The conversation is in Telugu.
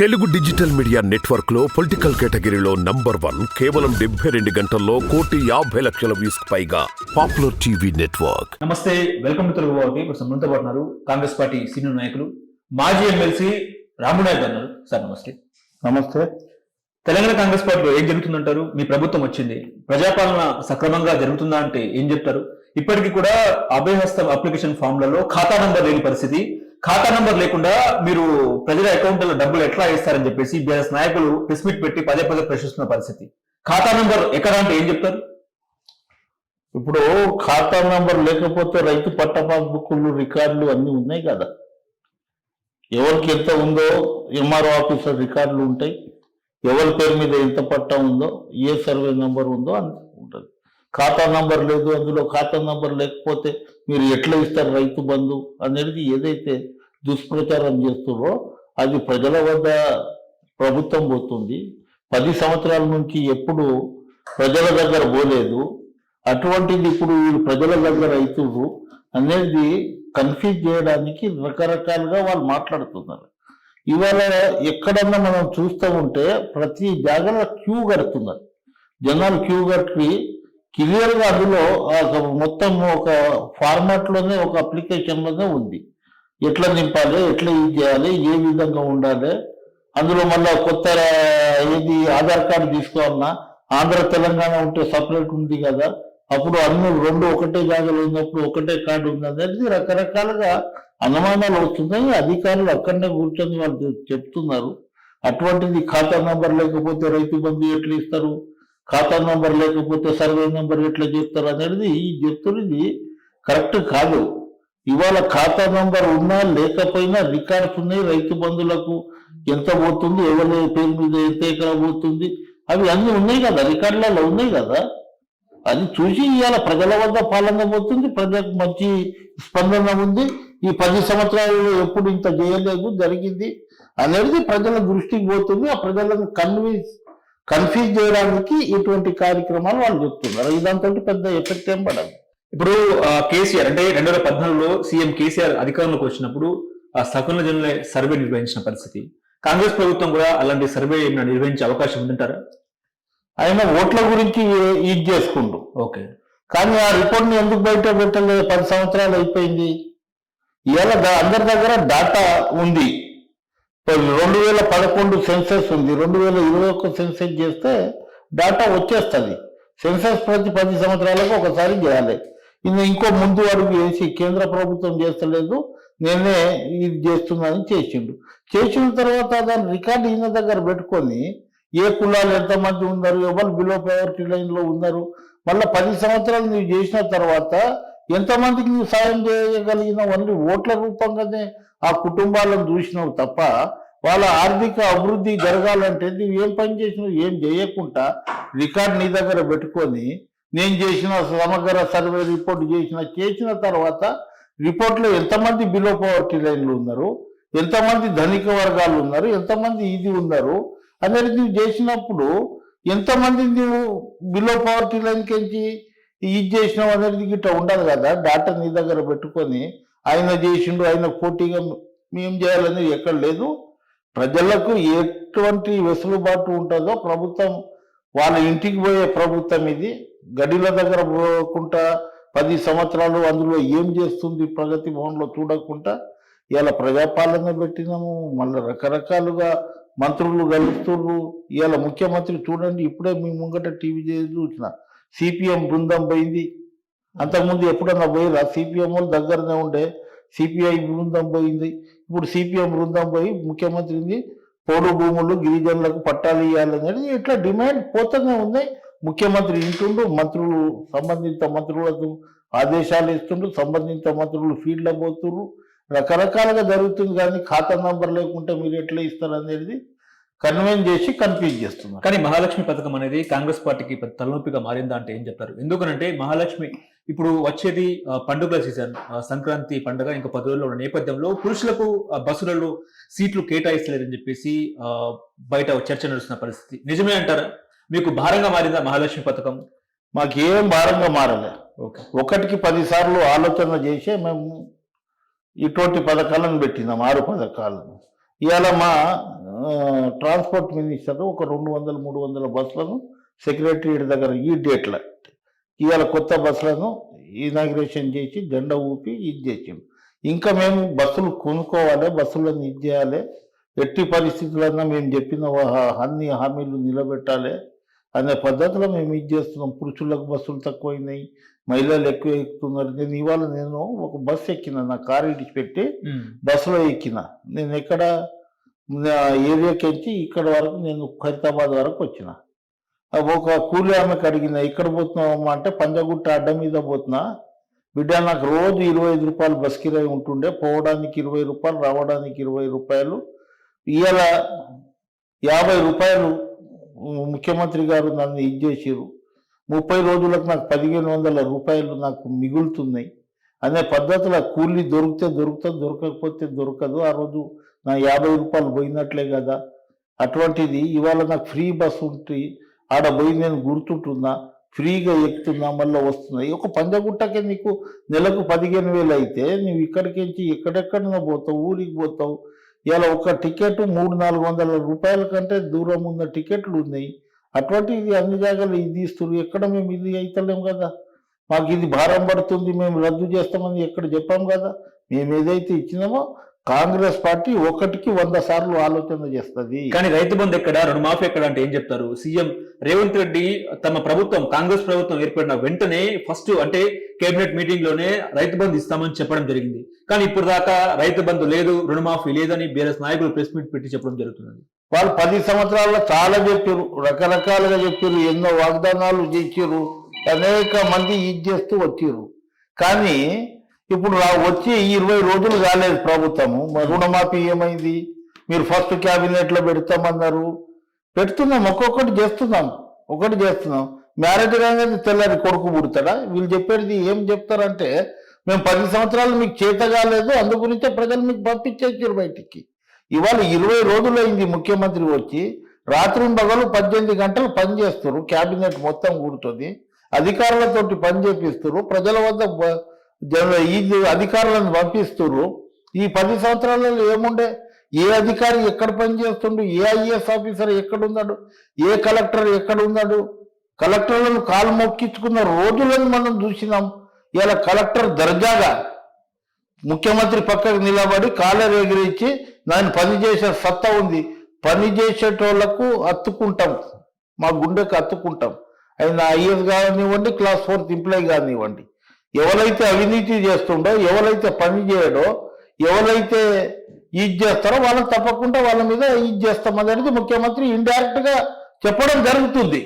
తెలుగు డిజిటల్ మీడియా నెట్వర్క్లో పొలిటికల్ కేటగిరీలో నంబర్ వన్ కేవలం డెబ్బై రెండు గంటల్లో కోటి యాభై లక్షల వ్యూస్ పైగా పాపులర్ టీవీ నెట్వర్క్. నమస్తే వెల్కమ్ టు తెలుగు బాబు ఇప్పుడు మనతో పాటు ఉన్నారు కాంగ్రెస్ పార్టీ సీనియర్ నాయకులు మాజీ ఎమ్మెల్సీ రామునాయక్ అన్నారు సార్ నమస్తే. నమస్తే. తెలంగాణ కాంగ్రెస్ పార్టీలో ఏం జరుగుతుందంటారు? మీ ప్రభుత్వం వచ్చింది. ప్రజాపాలన సక్రమంగా జరుగుతుందా అంటే ఏం చెప్తారు? ఇప్పటికీ కూడా అభయహస్తం అప్లికేషన్ ఫామ్లలో ఖాతా నంబర్ లేని పరిస్థితి. ఖాతా నంబర్ లేకుండా మీరు ప్రజల అకౌంట్లలో డబ్బులు ఎట్లా వేస్తారని చెప్పేసి బీఆర్ఎస్ నాయకులు ప్రెస్ మీట్ పెట్టి పదే పదే ప్రశ్నిస్తున్న పరిస్థితి. ఖాతా నంబర్ ఎక్కడ అంటే ఏం చెప్తారు? ఇప్పుడు ఖాతా నంబర్ లేకపోతే రైతు పట్ట పాస్బుక్లు రికార్డులు అన్ని ఉన్నాయి కదా. ఎవరికి ఎంత ఉందో ఎంఆర్ఓ ఆఫీసర్ రికార్డులు ఉంటాయి. ఎవరి పేరు మీద ఎంత పట్టా ఉందో ఏ సర్వే నంబర్ ఉందో అంత ఉంటుంది. ఖాతా నంబర్ లేదు అందులో ఖాతా నంబర్ లేకపోతే మీరు ఎట్లా ఇస్తారు రైతు బంధు అనేది ఏదైతే దుష్ప్రచారం చేస్తున్నారో అది ప్రజల వద్ద ప్రభుత్వం పోతుంది. పది సంవత్సరాల నుంచి ఎప్పుడు ప్రజల దగ్గర పోలేదు. అటువంటిది ఇప్పుడు వీళ్ళు ప్రజల దగ్గర అవుతున్నారు అనేది కన్ఫ్యూజ్ చేయడానికి రకరకాలుగా వాళ్ళు మాట్లాడుతున్నారు. ఇవాళ ఎక్కడన్నా మనం చూస్తూ ఉంటే ప్రతి జాగాలో క్యూ కడుతున్నారు. జనాలు క్యూ కట్టి క్లియర్గా అందులో ఒక మొత్తం ఒక ఫార్మాట్లోనే ఒక అప్లికేషన్లోనే ఉంది. ఎట్లా నింపాలి ఎట్లా ఇది చేయాలి ఏ విధంగా ఉండాలి అందులో మళ్ళీ కొత్త ఏది ఆధార్ కార్డు తీసుకోవాలన్నా ఆంధ్ర తెలంగాణ ఉంటే సపరేట్ ఉంది కదా అప్పుడు అన్ని రెండు ఒకటే జాగాలో ఉన్నప్పుడు ఒకటే కార్డు ఉంది అనేది రకరకాలుగా అనుమానాలు వస్తున్నాయి. అధికారులు అక్కడనే కూర్చొని వాళ్ళు చెప్తున్నారు. అటువంటిది ఖాతా నంబర్ లేకపోతే రైతు బంధు ఎట్లా ఇస్తారు? ఖాతా నెంబర్ లేకపోతే సర్వే నెంబర్ ఎట్లా చేస్తారు అనేది ఈ చెప్తున్నది కరెక్ట్ కాదు. ఇవాళ ఖాతా నంబర్ ఉన్నా లేకపోయినా రికార్డ్స్ ఉన్నాయి రైతు బంధులకు ఎంత పోతుంది ఎవరి పేరు మీద ఎంత ఎక్కడ పోతుంది అవి అన్ని ఉన్నాయి కదా రికార్డులలో ఉన్నాయి కదా. అది చూసి ఇవాళ ప్రజల వద్ద పాలన పోతుంది ప్రజలకు మంచి స్పందన ఉంది. ఈ పది సంవత్సరాలలో ఎప్పుడు ఇంత చేయలేదు జరిగింది అనేది ప్రజల దృష్టికి పోతుంది ఆ ప్రజలను కన్విన్స్ కన్ఫ్యూజ్ చేయడానికి ఇటువంటి కార్యక్రమాలు వాళ్ళు చెప్తున్నారు ఇదంతా పెద్ద ఎఫెక్ట్ ఏం పడదు. ఇప్పుడు కేసీఆర్ అంటే రెండు వేల పద్నాలుగులో సీఎం కేసీఆర్ అధికారంలోకి వచ్చినప్పుడు ఆ సకుల జనుల సర్వే నిర్వహించిన పరిస్థితి. కాంగ్రెస్ ప్రభుత్వం కూడా అలాంటి సర్వే నిర్వహించే అవకాశం ఉందంటారా? ఆయన ఓట్ల గురించి ఇది చేసుకుండు. ఓకే. కానీ ఆ రిపోర్ట్ని ఎందుకు బయట పెట్టలేదు పది సంవత్సరాలు అయిపోయింది. ఇవాళ అందరి దగ్గర డాటా ఉంది. రెండు వేల పదకొండు సెన్సెస్ ఉంది. రెండు వేల ఇరవై ఒక్క సెన్సెస్ చేస్తే డాటా వచ్చేస్తుంది. సెన్సెస్ ప్రతి పది సంవత్సరాలకు ఒకసారి చేయాలి. ఇది ఇంకో ముందు అడుగు వేసి కేంద్ర ప్రభుత్వం చేస్తలేదు. నేనే ఇది చేస్తున్నానని చేసిండు. చేసిన తర్వాత దాని రికార్డు ఈయన దగ్గర పెట్టుకొని ఏ కులాలు ఎంతమంది ఉన్నారు ఎవరు బిలో ప్రయారిటీ లైన్లో ఉన్నారు మళ్ళీ పది సంవత్సరాలు నువ్వు చేసిన తర్వాత ఎంతమందికి నువ్వు సాయం చేయగలిగిన ఓన్లీ ఓట్ల రూపంగానే ఆ కుటుంబాలను చూసినావు తప్ప వాళ్ళ ఆర్థిక అభివృద్ధి జరగాలంటే నువ్వు ఏం పని చేసినావు ఏం చేయకుండా రికార్డ్ నీ దగ్గర పెట్టుకొని నేను చేసిన సమగ్ర సర్వే రిపోర్ట్ చేసిన చేసిన తర్వాత రిపోర్ట్లో ఎంతమంది బిలో పవర్టీ లైన్లు ఉన్నారు ఎంతమంది ధనిక వర్గాలు ఉన్నారు ఎంతమంది ఇది ఉన్నారు అనేది నువ్వు చేసినప్పుడు ఎంతమంది నువ్వు బిలో పవర్టీ లైన్కి ఇది చేసిన అనేది గిట్ట ఉండదు కదా? డాక్టర్ నీ దగ్గర పెట్టుకొని ఆయన చేసిండు ఆయన పోటీగా మేము చేయాలని ఎక్కడ లేదు. ప్రజలకు ఎటువంటి వెసులుబాటు ఉంటుందో ప్రభుత్వం వాళ్ళ ఇంటికి పోయే ప్రభుత్వం ఇది. గడిల దగ్గర పోకుండా పది సంవత్సరాలు అందులో ఏం చేస్తుంది ప్రగతి భవన్లో చూడకుండా ఇలా ప్రజాపాలన పెట్టినాము మళ్ళీ రకరకాలుగా మంత్రులు కలుస్తున్నారు ఇలా ముఖ్యమంత్రి చూడండి ఇప్పుడే మీ ముంగట టీవీ చేసి చూసిన. సిపిఎం బృందం పోయింది. అంతకుముందు ఎప్పుడన్నా పోయిరా సిపిఎం దగ్గరనే ఉండే. సిపిఐ బృందం పోయింది. ఇప్పుడు సిపిఎం బృందం పోయి ముఖ్యమంత్రిని పోడు భూములు గిరిజనులకు పట్టాలు ఇవ్వాలనేది ఇట్లా డిమాండ్ పోతూనే ఉన్నాయి. ముఖ్యమంత్రి ఇంటుండు మంత్రులు సంబంధిత మంత్రులకు ఆదేశాలు ఇస్తుండ్రు సంబంధిత మంత్రులు ఫీల్డ్లో పోతున్నారు రకరకాలుగా జరుగుతుంది కానీ ఖాతా నంబర్ లేకుంటే మీరు ఎట్లా ఇస్తారు అనేది కన్వెన్స్ చేసి కన్ఫ్యూజ్ చేస్తున్నారు. కానీ మహాలక్ష్మి పథకం అనేది కాంగ్రెస్ పార్టీకి పెద్ద తలనొప్పిగా మారిందా అంటే ఏం చెప్తారు? ఎందుకనంటే మహాలక్ష్మి ఇప్పుడు వచ్చేది పండుగల సీజన్ సంక్రాంతి పండుగ ఇంకా పది రోజుల్లో ఉన్న నేపథ్యంలో పురుషులకు బస్సులలో సీట్లు కేటాయిస్తలేరని చెప్పేసి బయట చర్చ నడుస్తున్న పరిస్థితి. నిజమే అంటారా? మీకు భారంగా మారిందా మహాలక్ష్మి పథకం? మాకేం భారంగా మారలే. ఓకే. ఒకటికి పది సార్లు ఆలోచన చేసే మేము ఇటువంటి పథకాలను పెట్టినాం ఆరు పథకాలను. ఇవాళ మా ట్రాన్స్పోర్ట్ మినిస్టర్ ఒక రెండు వందల మూడు వందల బస్సులను సెక్రటరియట్ దగ్గర ఈ డేట్ల ఇవాళ కొత్త బస్సులను ఇనాగ్రేషన్ చేసి జెండా ఊపి ఇది చేసిండు. ఇంకా మేము బస్సులు కొనుక్కోవాలి బస్సులను ఇది చేయాలి. ఎట్టి పరిస్థితులన్నా మేము చెప్పిన అన్ని హామీలు నిలబెట్టాలి. అనే పద్ధతిలో మేము ఇది చేస్తున్నాం. పురుషులకు బస్సులు తక్కువైనాయి మహిళలు ఎక్కువ ఎక్కుతున్నారు. నేను ఇవాళ నేను ఒక బస్సు ఎక్కిన నా కారు ఇడిచిపెట్టి బస్సులో ఎక్కిన. నేను ఎక్కడ ఏరియాకి వచ్చి ఇక్కడ వరకు నేను ఖైరతాబాద్ వరకు వచ్చిన. ఒక కూలి ఆమెకు అడిగిన ఎక్కడ పోతున్నావమ్మా? అంటే పంజగుట్ట అడ్డ మీద పోతున్నా. బిడ్డ నాకు రోజు ఇరవై ఐదు రూపాయలు బస్ కిరాయి ఉంటుండే. పోవడానికి ఇరవై రూపాయలు రావడానికి ఇరవై రూపాయలు. ఇవాళ యాభై రూపాయలు ముఖ్యమంత్రి గారు నన్ను ఇది చేసిరు ముప్పై రోజులకు నాకు పదిహేను వందల రూపాయలు నాకు మిగులుతున్నాయి. అనే పద్ధతిలో కూలీ దొరికితే దొరుకుతుంది దొరకకపోతే దొరకదు. ఆ రోజు నా యాభై రూపాయలు పోయినట్లే కదా. అటువంటిది ఇవాళ నాకు ఫ్రీ బస్ ఉంటే ఆడ పోయి నేను గుర్తుంటున్నా. ఫ్రీగా ఎక్కుతున్నా మళ్ళీ వస్తున్నాయి ఒక పంజగుట్టకే నీకు నెలకు పదిహేను వేలు అయితే నువ్వు ఇక్కడికి ఎక్కడెక్కడ పోతావు ఊరికి పోతావు. ఇలా ఒక టికెట్ మూడు నాలుగు వందల రూపాయల కంటే దూరం ఉన్న టికెట్లు ఉన్నాయి. అటువంటి ఇది అన్ని జాగాలు ఇది ఇస్తున్నారు ఎక్కడ మేము ఇది అయితలేం కదా? మాకు ఇది భారం పడుతుంది. మేము రద్దు చేస్తామని ఎక్కడ చెప్పాం కదా? మేము ఏదైతే ఇచ్చినామో కాంగ్రెస్ పార్టీ ఒకటికి వంద సార్లు ఆలోచన చేస్తుంది. కానీ రైతు బంధు ఎక్కడ? రుణమాఫీ ఎక్కడ అంటే ఏం చెప్తారు? సీఎం రేవంత్ రెడ్డి తమ ప్రభుత్వం కాంగ్రెస్ ప్రభుత్వం ఏర్పడిన వెంటనే ఫస్ట్ అంటే కేబినెట్ మీటింగ్లోనే రైతు బంధు ఇస్తామని చెప్పడం జరిగింది. కానీ ఇప్పుడు దాకా రైతు బంధు లేదు రుణమాఫీ లేదని బీఆర్ఎస్ నాయకులు ప్రెస్ మీట్ పెట్టి చెప్పడం జరుగుతున్నది. వాళ్ళు పది సంవత్సరాల్లో చాలా చెప్పారు రకరకాలుగా చెప్పారు ఎన్నో వాగ్దానాలు చేసారు అనేక మంది ఇది చేస్తూ వచ్చారు కానీ ఇప్పుడు వచ్చి ఇరవై రోజులు కాలేదు ప్రభుత్వము. రుణమాఫీ ఏమైంది? మీరు ఫస్ట్ క్యాబినెట్లో పెడతామన్నారు. పెడుతున్నాం ఒక్కొక్కటి చేస్తున్నాం ఒకటి చేస్తున్నాం. మ్యారేజ్ కాగానే తెల్లారి కొడుకు పుడతాడా? వీళ్ళు చెప్పేది ఏం చెప్తారంటే మేము పది సంవత్సరాలు మీకు చేత కాలేదు అందు గురించే ప్రజలు మీకు పంపించేసారు బయటికి. ఇవాళ ఇరవై రోజులు అయింది ముఖ్యమంత్రి వచ్చి రాత్రి పగలు పద్దెనిమిది గంటలు పనిచేస్తారు క్యాబినెట్ మొత్తం కూడుతుంది అధికారులతోటి పని చేపిస్తారు ప్రజల వద్ద జన ఈ అధికారులను పంపిస్తారు ఈ పది సంవత్సరాలలో ఏముండే? ఏ అధికారి ఎక్కడ పని చేస్తుండు ఏ ఐఏఎస్ ఆఫీసర్ ఎక్కడున్నాడు? ఏ కలెక్టర్ ఎక్కడ ఉన్నాడు కలెక్టర్లను కాలు మొక్కించుకున్న రోజులను మనం చూసినాం. ఇలా కలెక్టర్ దర్జాగా ముఖ్యమంత్రి పక్కకు నిలబడి కాలర్ ఎగిరించి దాన్ని పని చేసే సత్తా ఉంది. పనిచేసేటోళ్ళకు అత్తుకుంటాం. మా గుండెకు అత్తుకుంటాం. ఆయన ఐఎస్ కానివ్వండి క్లాస్ ఫోర్త్ ఎంప్లాయీ కానివ్వండి. ఎవరైతే అవినీతి చేస్తుండో ఎవరైతే పని చేయడో ఎవరైతే ఇది చేస్తారో వాళ్ళని తప్పకుండా వాళ్ళ మీద ఇది చేస్తాం అనేది ముఖ్యమంత్రి ఇండైరెక్ట్గా చెప్పడం జరుగుతుంది.